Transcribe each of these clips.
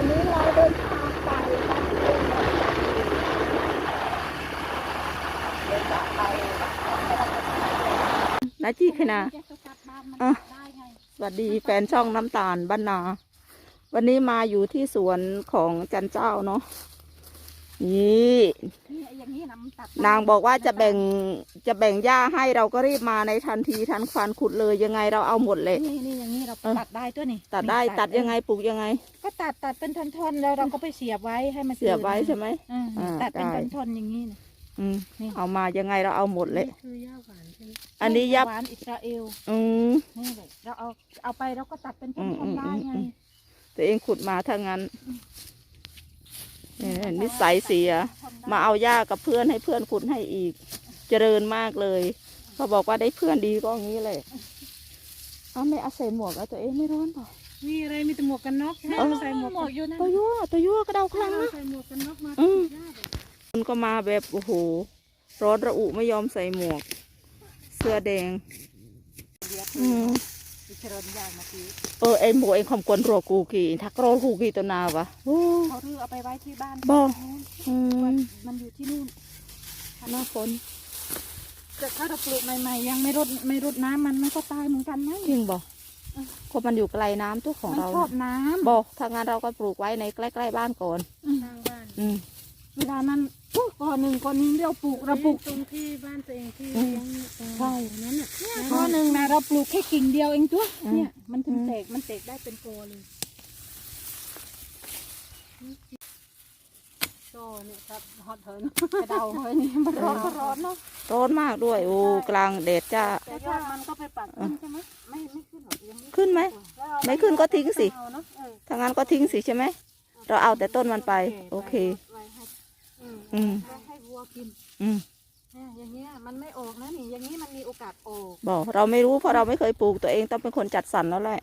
อนนี้เราเดินทางไปบ้านโคกสวัสดิ์เดี๋ยวจะไปนาจีคณะจะกลับบ้านมันอะสวัสดีแฟนช่องน้ำตาลบ้านนา วันนี้มาอยู่ที่สวนของจันเจ้าเนาะ นี่นี่อย่างนี้นะมันตัดนางบอกว่าจะแบ่งจะแบ่งหญ้าให้เราก็รีบมาในทันทีทันควันขุดเลยยังไงเราเอาหมดเลย นี่นี่อย่างนี้เราเออตัดได้ตัวนี่ตัดได้นี่ตัดยังไงปลูกยังไง ก็ตัดตัดเป็นท่อนๆแล้วเราก็ไปเสียบไว้ให้มันเสียบไว้ใช่ไหมอืมอ่าตัดเป็นได้ท่อนๆอย่างนี้นะอืมนี่เอามายังไงเราเอาหมดเลยคือย่าหวานใช่ไหมอันนี้ยับหวานอิสราเอลอืมนี่เลยเราเอาเอาไปเราก็ตัดเป็นท่อืมอือนมๆได้ไงอืมตัวเองขุดมาถ้างั้นเนี่ยนิสัยเสีย มาเอาหญ้ากับเพื่อนให้เพื่อนขุดให้อีก เจริญมากเลยเขาบอกว่าได้เพื่อนดีก็อย่างนี้เลยเอาไม่เอาใส่หมวกเอาตัวเองไม่ร้อนเปล่ามีอะไรมีแต่หมวกกันน็อกเออใส่หมวกหมวกอยู่นั่นตัวยั่วตัวยั่วก็เดาคลั่งนะใส่หมวกกันน็อกมาอืมยากอะมันก็มาแบบโอ้โหร้อนระอุไม่ยอมใส่หมวก เสื้อแดงเดี๋ยวอืม อิสราเอลย่างมาทีเออไอหมวกเองคำกวนรัวกูกี่ทักโรลกูกี่ตัวนาวะโอ้เขาเรือเอาไปไว้ที่บ้านบ่นู้นอืมมันอยู่ที่นู่นหน้าฝนแต่ถ้าเราปลูกใหม่ๆยังไม่รดไม่รดน้ำมันมันก็ตายเหมือนกันนะจริงบอกเพราะมันอยู่ไกลน้ำตัวของมันเราชอบน้ำบอกถ้างั้นเราก็ปลูกไว้ในใกล้ๆบ้านก่อนอืมทางบ้านอืมเวลานั้นปุ๊บ ก่อนหนึ่งก่อนหนึ่งเราปลูกเราปลูก ตรงที่บ้านตัวเองที่อืมเลี้ยงตรงใช่นั้นน่ะก่อนหนึ่งนะเราปลูกแค่กิ่งเดียวเองตัวอืมเนี่ย มันถึงอืมแตกมันแตกได้เป็นโกเลยโซ่เนี่ยครับฮอตเถินกระเดาเฮ้ยนี่มันร้อนก็ร้อนเนาะร้อนมากด้วย โอ้กลางแดดจ้า แต่ยอดมันก็ไปปักขึ้นใช่ไหมไม่ไม่ขึ้นหรอกยังไม่ขึ้นไหมแล้วเอาไม่ขึ้นก็ทิ้งสิ เอาเนอะเออ ถ้างั้นก็ทิ้งสิใช่ไหม เราเอาแต่ต้นมันไป โอเคไว้ให้ อืมอืมไว้ให้วัวกินอืมเนี่ยอย่างเงี้ยมันไม่ออกนะนี่อย่างนี้มันมีโอกาสออก บอกเราไม่รู้เพราะเราไม่เคยปลูกตัวเองต้องเป็นคนจัดสรรแล้วแหละ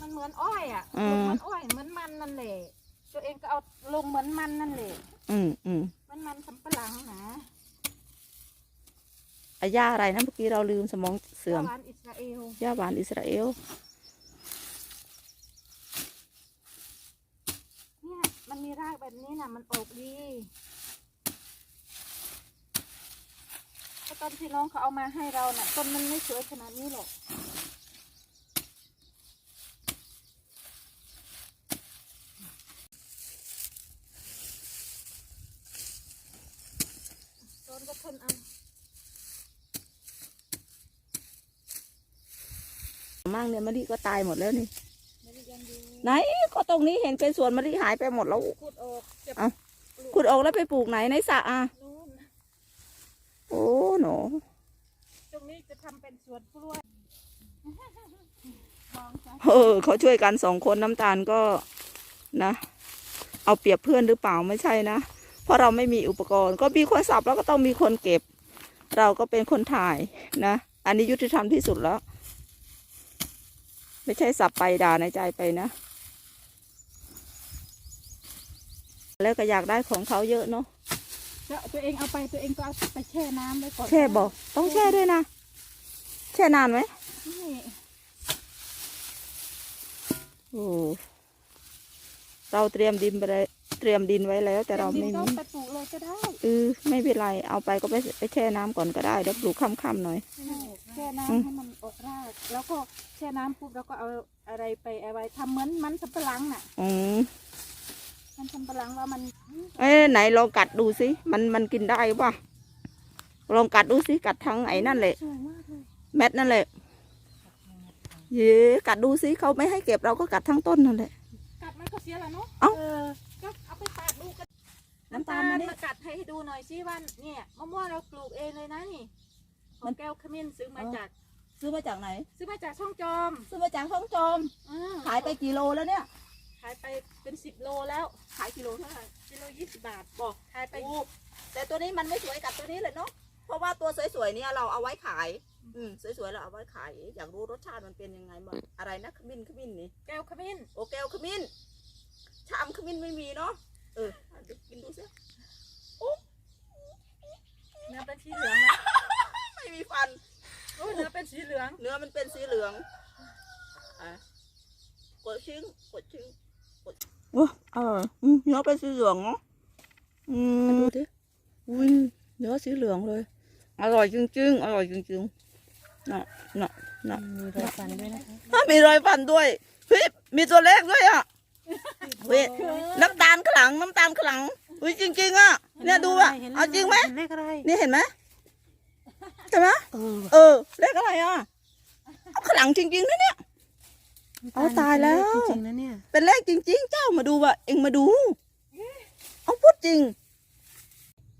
มันเหมือนอ้อยอะอืม เหมือนอ้อยเหมือนมันนั่นแหละตัวเองก็เอาลงเหมือนมันนั่นแหละอืมอืมมันมันสำปะหลังนะอาย่าอะไรนะเมื่อกี้เราลืมสมองเสื่อม หวานอิสราเอลย่าหวานอิสราเอล เนี่ยมันมีรากแบบนี้นะมันออกดี ตอนที่น้องเขาเอามาให้เราน่ะต้นมันไม่สวยขนาดนี้หรอกต้นก็ทนเอามากเนี่ยมะลิก็ตายหมดแล้วนี่ไม่ได้ยังดูไหนก็ตรงนี้เห็นเป็นสวนมะลิหายไปหมดแล้วขุดออกเก็บเอ้าขุดออกแล้วไปปลูกไหนในสระอะนู่น โอ้หนูตรงนี้จะทำเป็นสวนกล้วยมองจ้ะเออเขาช่วยกันสองคนน้ำตาลก็นะ เอาเปรียบเพื่อนหรือเปล่าไม่ใช่นะ เพราะเราไม่มีอุปกรณ์ ก็มีคนสับแล้วก็ต้องมีคนเก็บ เราก็เป็นคนถ่ายนะ อันนี้ยุติธรรมที่สุดแล้ว ไม่ใช่สับไปด่าในใจไปนะ แล้วก็อยากได้ของเขาเยอะเนาะ แล้วตัวเองเอาไปตัวเองก็เอาไปแช่น้ำไว้ก่อนแช่บอกต้องแช่ด้วยนะ แช่นานไหมนี่โอ้เราเตรียมดินไปเลยเตรียมดินไว้แล้ว แต่เราไม่ดินก็มีไปปลูกเลยก็ได้เออไม่เป็นไรเอาไปก็ไปไปแช่น้ำก่อนก็ได้เดี๋ยวปลูกค่ำๆหน่อยแช่อืมน้ำให้มันออกราก แล้วก็แช่น้ำปุ๊บเราก็เอาอะไรไปเอาไว้ทำเหมือนมันสำปะหลังน่ะ อืม มันสำปะหลังว่ามันเอ้ยไหนลองกัดดูสิมันมันกินได้ปะลองกัดดูสิกัดทั้งไอ้นั่นแหละสวยมากเลยเม็ดนั่นแหละเย้กัดดูสิเขาไม่ให้เก็บเราก็กัดทั้งต้นนั่นแหละ กัดมันก็เสียแล้วเนาะเอ้า ก็เอาไปปาดดูกันน้ำน้ำตาตาลลมาดิมากัดให้ดูหน่อยสิว่าเนี่ยมะม่วงเราปลูกเองเลยนะนี่ขมัองน แก้วขมิ้นซื้อมาจากซื้อมาจากไหน ซื้อมาจากช่องจอมซื้อมาจากท้องจอมอ่าขายไปกี่โลแล้วเนี่ยขายไปเป็นสิบโลแล้ว ขายกิโลเท่าไหร่กิโลยี่สิบบาทบอกขายไป โอ้แต่ตัวนี้มันไม่สวยกับตัวนี้เลยเนาะ เพราะว่าตัวสวยๆเนี่ยเราเอาไว้ขาย อืมสวยๆเราเอาไว้ขาย อยากรู้รสชาติมันเป็นยังไงบ้างอะไรนะขมิ้นขมิ้นนี่ แก้วขมิ้น โอแก้วขมิ้น ชามขมิ้นไม่มีเนาะ เออเอาเดี๋ยวกินดูสิเนื้อเป็นสีเหลืองไหมไม่มีฟัน โอ้ยเนื้อเป็นสีเหลือง เนื้อมันเป็นสีเหลืองกดชิ้งกดชิ้ง กดว้าอร่อยอืมเนื้อเป็นสีเหลืองเนาะอืมดูดิอุ้ยเนื้อสีเหลืองเลย อร่อยจริงๆ อร่อยจริงๆน่ะน่ะน่ะมีรอยฟันด้วยนะคะถ้ามีรอยฟันด้วยเฮ้ยมีตัวเลขด้วยอะเฮ้ยน้ำตาลขางหลังน้ำตาลขางหลังอุ้ยจริงๆอะเนี่ยดูอะเอาจริงไหมเลขอะไรนี่เห็นไหมใช่ไหมเออเออเลขอะไรอะเอาขางหลังจริงๆนะเนี่ย เอาตายแล้ว จริงๆนะเนี่ย เป็นเลขจริง ๆ เจ้ามาดูว่ะเอ็งมาดู เอาพูดจริง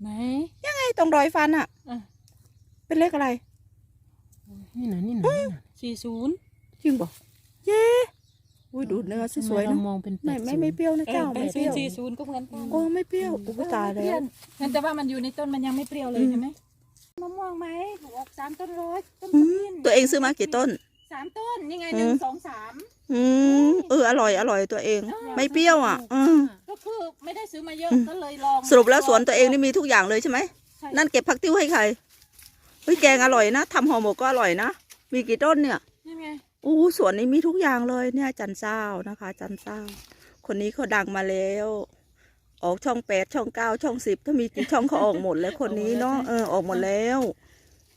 ไหน ยังไงตรงรอยฟันอะอะ เป็นเลขอะไร นี่นะนี่นะนี่นะสี่ศูนย์จริงป่ะเย้อุ้ยดูเนื้อสวยๆทำไมเนเราอะมองเป็นแปไม่ดไม่ศูนไม่ย์เปรี้ยวนะเออเจ้าแปไม่ดเปศูนรี้ยวย์สี่ศูนย์ก็เหมือนกันโอ้ไม่เปรี้ยวอุ้ยตายแล้วงั้นแต่ว่ามันอยู่ในต้นมันยังไม่เปรี้ยวเลยอืมใช่ไหมมะม่วงไหมถูกออกสามต้นร้อยต้นอืขมมิ้นตัวเองซื้อมากี่ต้น สามต้นนี่ไงอืมหนึ่งสองสามอืมเอออร่อยอร่อยตัวเอง ไม่เปรี้ยวอะอืมก็คือไม่ได้ซื้อมาเยอะอืมก็เลยลองสรุปแล้วสวนตัวเองนี่มีทุกอย่างเลยใช่ไหมใช่นั่นเก็บผักติ้วให้ใครเฮ้ยแกงอร่อยนะทำห่อหมกก็อร่อยนะมีกี่ต้นเนี่ยนี่ไงอู้สวนนี้มีทุกอย่างเลยเนี่ยจันเจ้านะคะ จันเจ้า คนนี้เขาดังมาแล้ว ออกช่องแปดช่องเก้าช่องสิบถ้ามีกี่ช่องเขาออกหมดแล้วคนนี้เนาะเออออกหมดแล้ว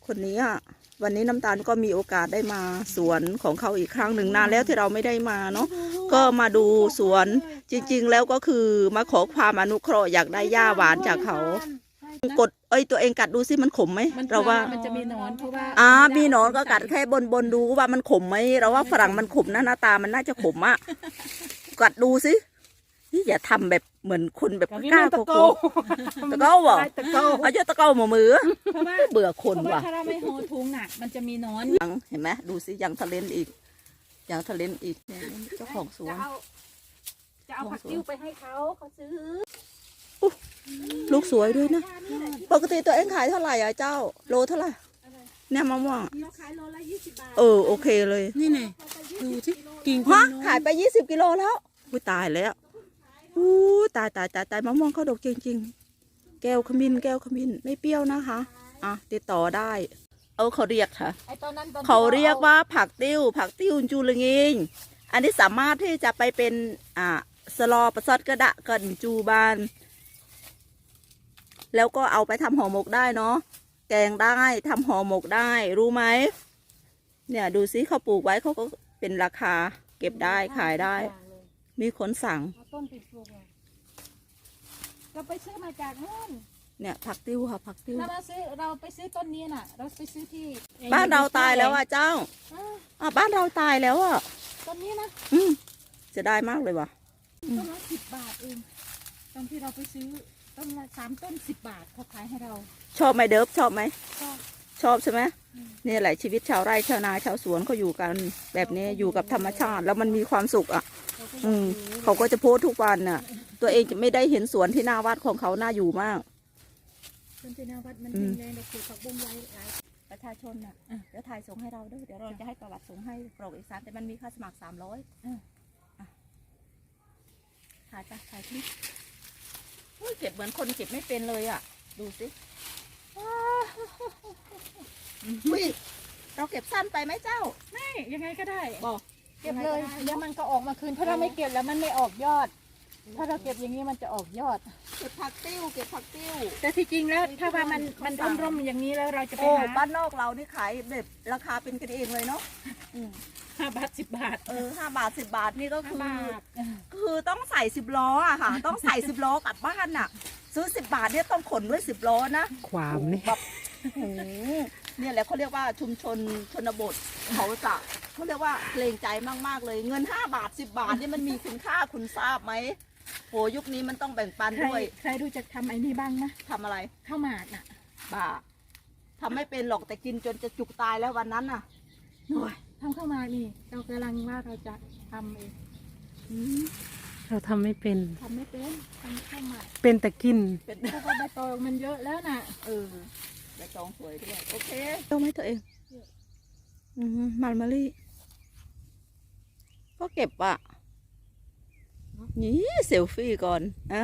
คนนี้อะ วันนี้น้ำตาลก็มีโอกาสได้มาสวนของเขาอีกครั้งหนึ่งนานแล้วที่เราไม่ได้มาเนาะก็มาดูสวนจริง ๆ แล้วก็คือมาขอความอนุเคราะห์อยากได้หญ้าหวานจากเขากดเอ้ยตัวเองกัดดูสิมันขมไหมมันเราว่ามันจะมีหนอนเพราะว่าอ่ามีหนอนก็กัดแค่บนบนดูว่ามันขมไหมเราว่าฝรั่งมันขมนะหน้าตามันน่าจะขมอะกัดดูสินี่อย่าทำแบบ เหมือนคนแบบกับวิกล้ามันโกตะโก้โก้ตะเก้าบ่ตะโก้เอาเยอะตะเก้าหมามือเพราะว่าเบื่อคนเพราะว่าว่ะถ้าเราไม่โหทุงหนักมันจะมีหนอนยังเห็นไหมดูสิยังทะเลนอีก ยังทะเลนอีกเนี่ยเจ้าของสวนจะเอาจะเอาผักติ้วไปให้เขาเขาซื้อลูกสวยด้วยนะ ปกติตัวเองขายเท่าไหร่อะเจ้า โลเท่าไหร่เนี่ยมะม่วงเราขายโลละยี่สิบบาทเออโอเคเลย นี่ไงดูสิกิ่งฮะน้อยขายไปยี่สิบกิโลแล้วอุ้ยตายแล้ว อู้ตายตายตายตายมะม่วงเขาดกจริง ๆ แก้วขมิ้นแก้วขมิ้นไม่เปรี้ยวนะคะ อะติดต่อได้ เออเขาเรียกค่ะ ไอตอนนั้นตอนที่เขาเรียกว่าผักติ้ว ผักติ้วจูลงิงอันนี้สามารถที่จะไปเป็นอ่าสลอประซอดกระดะกันจูบาน แล้วก็เอาไปทำห่อหมกได้เนาะแกงได้ทำห่อหมกได้รู้ไหมเนี่ยดูซิเขาปลูกไว้เขาก็เป็นราคา เก็บได้ขายได้ มีคนสั่ง เอาต้นติดปลูกเลยเราไปซื้อมาจากนู่นเนี่ยผักติ้วค่ะผักติ้วเรามาซื้อเราไปซื้อต้นนี้น่ะ เราไปซื้อที่บ้านเราตายแล้วอะเจ้าอ่าอะบ้านเราตายแล้วอะ ต้นนี้นะอืมจะได้มากเลยว่ะ ต้นละสิบบาทเองตอนที่เราไปซื้อต้นละสามต้นสิบบาทเขาขายให้เราชอบไหมเดิฟชอบไหมก็ ชอบใช่ไหมอืมนี่แหละชีวิตชาวไร่ชาวนาชาวสวนเขาอยู่กัน แบบนี้อยู่กับธรรมชาติ แล้วมันมีความสุขอะเราก็อืมซื้อเขาก็จะโพสต์ทุกวันน่ะ ตัวเองจะไม่ได้เห็นสวนที่หน้าวัดของเขาน่าอยู่มากต้นที่หนาวัดมันอืเป็นมไงเราปลูกผักบุ้งไว้หลายประชาชนน่ะเดี๋ยวถ่ายส่งให้เราด้วยเดี๋ยวเราจะให้ประวัติส่งให้กรอกเอกสารแต่มันมีค่าสมัครสามร้อยถ่ายไปถ่ายคลิปอุ้ยเก็บเหมือนคนเก็บไม่เป็นเลยอะ ดูสิ อุ้ยเราเก็บสั้นไปไหมเจ้า ไม่ยังไงก็ได้บอกเก็บเลยเดี๋ยวมันก็ออกมาคืนถ้าเราไม่เก็บแล้วมันไม่ออกยอด ถ้าเราเก็บอย่างนี้มันจะออกยอด เก็บผักติ้ว เก็บผักติ้ว แต่ที่จริงแล้วถ้าว่ามันมันร่มๆอย่างนี้แล้วเราจะไปโอ้หาบ้านนอกเรานี่ขายแบบราคาเป็นกันเองเลยเนาะอืมห้าบาทสิบบาทเออห้าบาทสิบาทนี่ก็ห้าคือบาทคือต้องใส่สิบล้ออะค่ะ ต้องใส่สิบล้อกลับบ้านน่ะ ซื้อสิบบาทเนี่ยต้องขนด้วยสิบล้อนะความนี่แบบโอ้โหเนี่ยแหละเขาเรียกว่าชุมชนชนบทเขาจะเขาเรียกว่าเกรงใจมากๆเลย เงินห้าบาทสิบาทนี่มันมีคุณค่าคุณทราบไหมโหยุคนี้มันต้องแบ่งปันใครด้วยใครรู้จักทำไอ้นี่บ้างนะทำอะไรข้าวหมากน่ะบ้าทำไม่เป็นหรอกแต่กินจนจะจุกตายแล้ววันนั้นน่ะโอ้ยทำข้าวหมากนี่เรากำลังว่าเราจะทำเองอืม เราทำไม่เป็น ทำไม่เป็นทำข้าวหมากเป็นแต่กิน เป็นเพราะว่าใบตองมันเยอะแล้วน่ะ เออใบตองสวยด้วย โอเค ต้องไหมตัวเองอืมมันมะลิก็เก็บอะนี่เซลฟี่ก่อนอ่า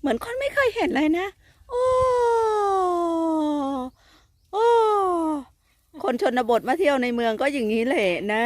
เหมือนคนไม่เคยเห็นเลยนะ โอ้โอ้คนชนบทมาเที่ยวในเมืองก็อย่างนี้แหละนะ